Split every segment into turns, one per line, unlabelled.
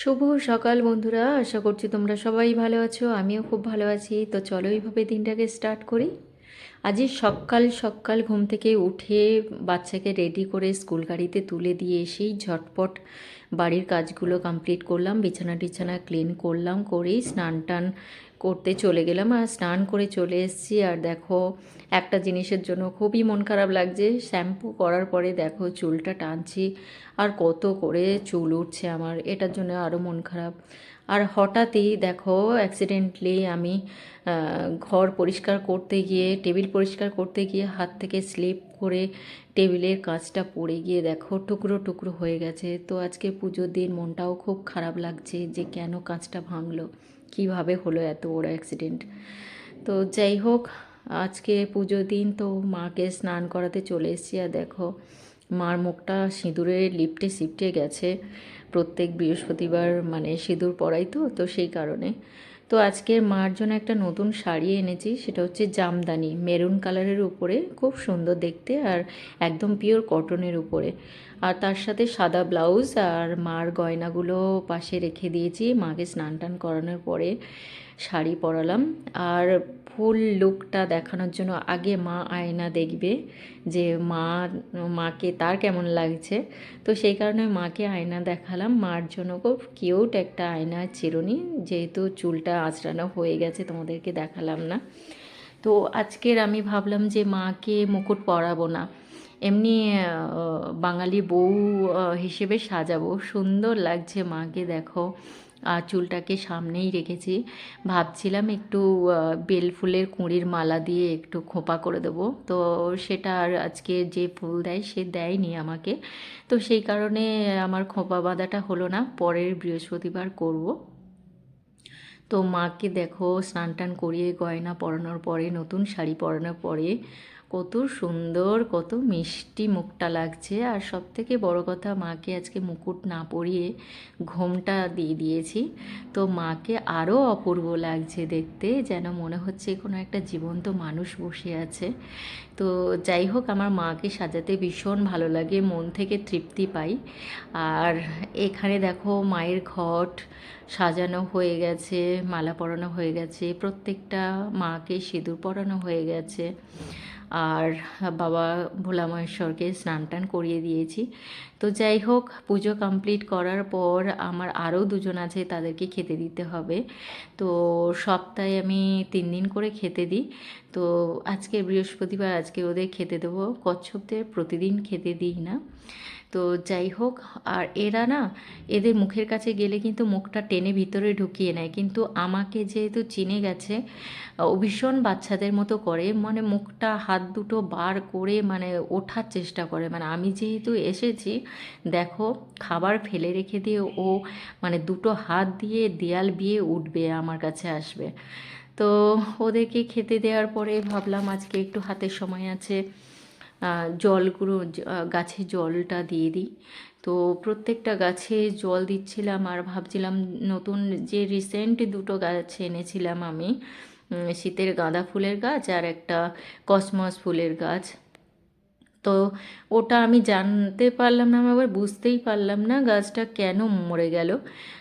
শুভ সকাল বন্ধুরা, আশা করছি তোমরা সবাই ভালো আছো, আমিও খুব ভালো আছি। তো চলো এইভাবে দিনটাকে স্টার্ট করি। আজই সকাল সকাল ঘুম থেকে উঠে বাচ্চাকে রেডি করে স্কুল গাড়িতে তুলে দিয়ে এসেই ঝটপট বাড়ির কাজগুলো কমপ্লিট করলাম বিছানা টিছানা ক্লিন করলাম, করেই স্নান টান করতে চলে গেলাম আর স্নান করে চলে এসেছি। আর দেখো, একটা জিনিসের জন্য খুবই মন খারাপ লাগছে। শ্যাম্পু করার পরে দেখো, চুলটা টানছি আর কত করে চুল উঠছে আমার, এটার জন্য আরও মন খারাপ। আর হঠাৎই দেখো অ্যাক্সিডেন্টলি আমি ঘর পরিষ্কার করতে গিয়ে, টেবিল পরিষ্কার করতে গিয়ে হাত থেকে স্লিপ করে টেবিলের কাজটা পড়ে গিয়ে দেখো, টুকরো টুকরো হয়ে গেছে। তো আজকে পুজোর দিন মনটাও খুব খারাপ লাগছে যে কেন কাজটা ভাঙলো। কীভাবে হলো এত বড় অ্যাক্সিডেন্ট তো যাই হোক, আজকে পুজো দিন তো মাকে স্নান করাতে চলে এসেছি। আর দেখো, মার মুখটা সিঁদুরে লিপটে সিপটে গেছে। প্রত্যেক বৃহস্পতিবার মানে সিঁদুর পড়াই তো তো সেই কারণে। তো আজকে মার জন্য একটা নতুন শাড়ি এনেছি, সেটা হচ্ছে জামদানি, মেরুন কালারের উপরে, খুব সুন্দর দেখতে আর একদম পিওর কটনের উপরে। আর তার সাথে সাদা ব্লাউজ আর মার গয়নাগুলো পাশে রেখে দিয়েছি, মাকে স্নান টান করানোর পরে। শাড়ি পরালাম। আর ফুল লুকটা দেখানোর জন্য আগে মা আয়না দেখবে যে মা, মাকে তার কেমন লাগছে। তো সেই কারণে মাকে আয়না দেখালাম। মার জন্য খুব কিউট একটা আয়না চিরুনি। যেহেতু চুলটা আঁচড়ানো হয়ে গেছে, তোমাদেরকে দেখালাম না। তো আজকের আমি ভাবলাম যে মাকে মুকুট পরাবো না। এমনি বাঙালি বউ হিসেবে সাজাবো। সুন্দর লাগছে মাকে, দেখো। আর চুলটাকে সামনেই রেখেছি। ভাবছিলাম একটু বেল ফুলের কুঁড়ির মালা দিয়ে একটু খোঁপা করে দেবো। তো সেটা আর আজকে যে ফুল দেয়, সে দেয়নি আমাকে। তো সেই কারণে আমার খোঁপা বাঁধাটা হলো না, পরের বৃহস্পতিবার করব। তো মাকে দেখো স্নান টান করিয়ে গয়না পরানোর পরে, নতুন শাড়ি পরানোর পরে কত সুন্দর, কত মিষ্টি মুখটা লাগছে। আর সব থেকে বড় কথা, মাকে আজকে মুকুট না পরিয়ে ঘোমটা দিয়ে দিয়েছি। তো মাকে আরও অপূর্ব লাগছে দেখতে, যেন মনে হচ্ছে কোনো একটা জীবন্ত মানুষ বসে আছে। তো যাই হোক, আমার মাকে সাজাতে ভীষণ ভালো লাগে, মন থেকে তৃপ্তি পাই। আর এখানে দেখো, মায়ের ঘট সাজানো হয়ে গেছে, মালা পরানো হয়ে গেছে, প্রত্যেকটা মাকে সিঁদুর পরানো হয়ে গেছে। আর বাবা ভোলা মহেশ্বরকে স্নান টান করিয়ে দিয়েছি। তো যাই হোক, পুজো কমপ্লিট করার পর আমার আরও দুজন আছে, তাদেরকে খেতে দিতে হবে। তো সপ্তাহে আমি তিন দিন করে খেতে দিই। তো আজকে বৃহস্পতিবার, আজকে ওদের খেতে দেবো। কচ্ছপদের প্রতিদিন খেতে দিই না। তো যাই হোক, আর এরা না, এদের মুখের কাছে গেলে কিন্তু মুখটা টেনে ভিতরে ঢুকিয়ে নেয়। কিন্তু আমাকে যেহেতু চিনে গেছে ও ভীষণ বাচ্চাদের মতো করে মানে মুখটা হাত দুটো বার করে মানে ওঠার চেষ্টা করে। মানে আমি যেহেতু এসেছি, দেখো, খাবার ফেলে রেখে দিয়ে ও মানে দুটো হাত দিয়ে দেয়াল বিয়ে উঠবে, আমার কাছে আসবে। তো ওদেরকে খেতে দেওয়ার পরে ভাবলাম আজকে একটু হাতের সময় আছে। জলগুলো গাছে জলটা দিয়ে দিই। তো প্রত্যেকটা গাছে জল দিচ্ছিলাম আর ভাবছিলাম নতুন যে রিসেন্ট দুটো গাছ এনেছিলাম আমি শীতের গাঁদা ফুলের গাছ আর একটা কসমস ফুলের গাছ। তো ওটা আমি জানতে পারলাম না, আমি আবার বুঝতেই পারলাম না গাছটা কেন মরে গেল।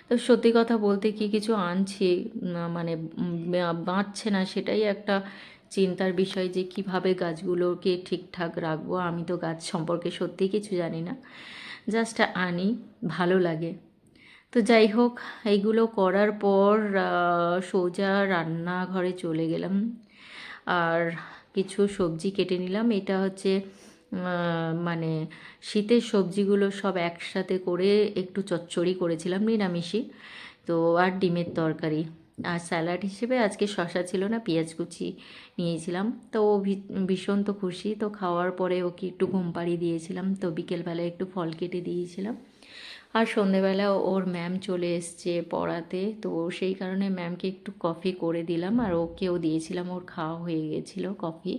তো সত্যি কথা বলতে কি কিছু আনছি মানে বাঁচছে না সেটাই একটা চিন্তার বিষয় যে কীভাবে গাছগুলোকে ঠিকঠাক রাখব, আমি তো গাছ সম্পর্কে সত্যি কিছু জানি না। জাস্ট আনি, ভালো লাগে। তো যাই হোক, এইগুলো করার পর সোজা রান্নাঘরে চলে গেলাম। আর কিছু সবজি কেটে নিলাম। এটা হচ্ছে মানে শীতের সবজিগুলো সব একসাথে করে একটু চচ্চড়ি করেছিলাম, নিরামিষই। তো আর ডিমের তরকারি। আর স্যালাড হিসেবে আজকে শশা ছিল না, পেঁয়াজ কুচি নিয়েছিলাম। তো ও ভীষণ তো খুশি। তো খাওয়ার পরে ওকে একটু ঘুম পাড়িয়ে দিয়েছিলাম। তো বিকেলবেলায় একটু ফল কেটে দিয়েছিলাম। আর সন্ধেবেলা ওর ম্যাম চলে এসছে পড়াতে। তো সেই কারণে ম্যামকে একটু কফি করে দিলাম। আর ওকেও দিয়েছিলাম। ওর খাওয়া হয়ে গেছিল কফি।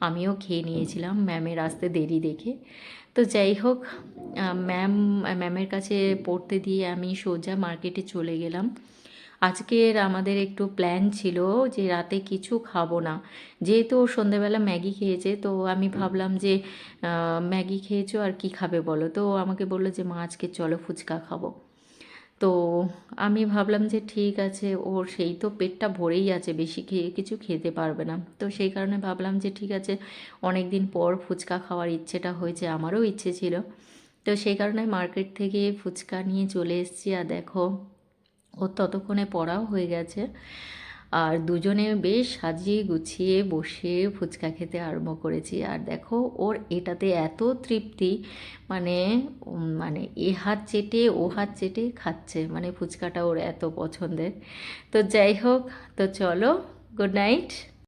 আমিও খেয়ে নিয়েছিলাম ম্যামের আসতে দেরি দেখে। তো যাই হোক ম্যাম, ম্যামের কাছে পড়তে দিয়ে আমি সোজা মার্কেটে চলে গেলাম। আজকের আমাদের একটু প্ল্যান ছিল যে রাতে কিছু খাব না। যেহেতু ও সন্ধেবেলা ম্যাগি খেয়েছে তো আমি ভাবলাম যে ম্যাগি খেয়েছো আর কি খাবে বলো? তো আমাকে বলল যে মা আজকে চলো ফুচকা খাব। তো আমি ভাবলাম যে ঠিক আছে। ওর সেই তো পেটটা ভরেই আছে বেশি খেয়ে কিছু খেতে পারবে না। তো সেই কারণে ভাবলাম যে ঠিক আছে। অনেক দিন পর ফুচকা খাওয়ার ইচ্ছেটা হয়েছে আমারও ইচ্ছে ছিল। তো সেই কারণে মার্কেট থেকে ফুচকা নিয়ে চলে এসেছি। আর দেখো ওর ততক্ষণে পড়াও হয়ে গেছে। আর দুজনে বেশ সাজিয়ে গুছিয়ে বসে ফুচকা খেতে আরম্ভ করেছি। আর দেখো, ওর এটাতে এত তৃপ্তি মানে মানে এ হাত চেটে, ও হাত চেটে খাচ্ছে মানে ফুচকাটা ওর এত পছন্দের। তো যাই হোক, তো চলো গুড নাইট